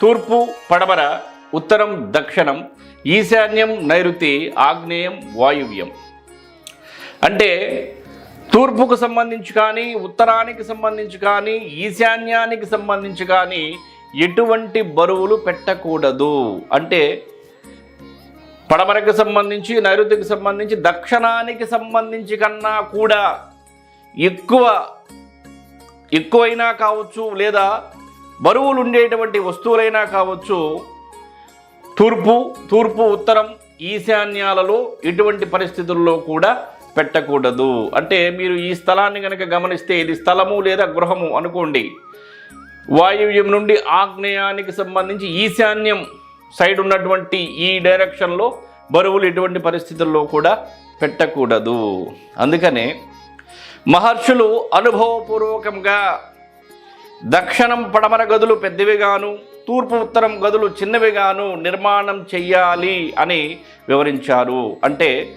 తూర్పు పడమర ఉత్తరం దక్షిణం ఈశాన్యం నైరుతి ఆగ్నేయం వాయువ్యం. అంటే తూర్పుకు సంబంధించి కానీ ఉత్తరానికి సంబంధించి కానీ ఈశాన్యానికి సంబంధించి కానీ ఎటువంటి బరువులు పెట్టకూడదు. అంటే పడమరకు సంబంధించి నైరుతికి సంబంధించి దక్షిణానికి సంబంధించి కన్నా కూడా ఎక్కువ ఎక్కువైనా కావచ్చు లేదా బరువులు ఉండేటువంటి వస్తువులైనా కావచ్చు తూర్పు తూర్పు ఉత్తరం ఈశాన్యాలలో ఇటువంటి పరిస్థితుల్లో కూడా పెట్టకూడదు. అంటే మీరు ఈ స్థలాన్ని కనుక గమనిస్తే ఇది స్థలము లేదా గృహము అనుకోండి. వాయువ్యం నుండి ఆగ్నేయానికి సంబంధించి ఈశాన్యం సైడ్ ఉన్నటువంటి ఈ డైరెక్షన్లో బరువులు ఎటువంటి పరిస్థితుల్లో కూడా పెట్టకూడదు. అందుకనే మహర్షులు అనుభవపూర్వకంగా దక్షిణం పడమర గదులు పెద్దవిగాను తూర్పు ఉత్తరం గదులు చిన్నవిగాను నిర్మాణం చెయ్యాలి అని వివరించారు. అంటే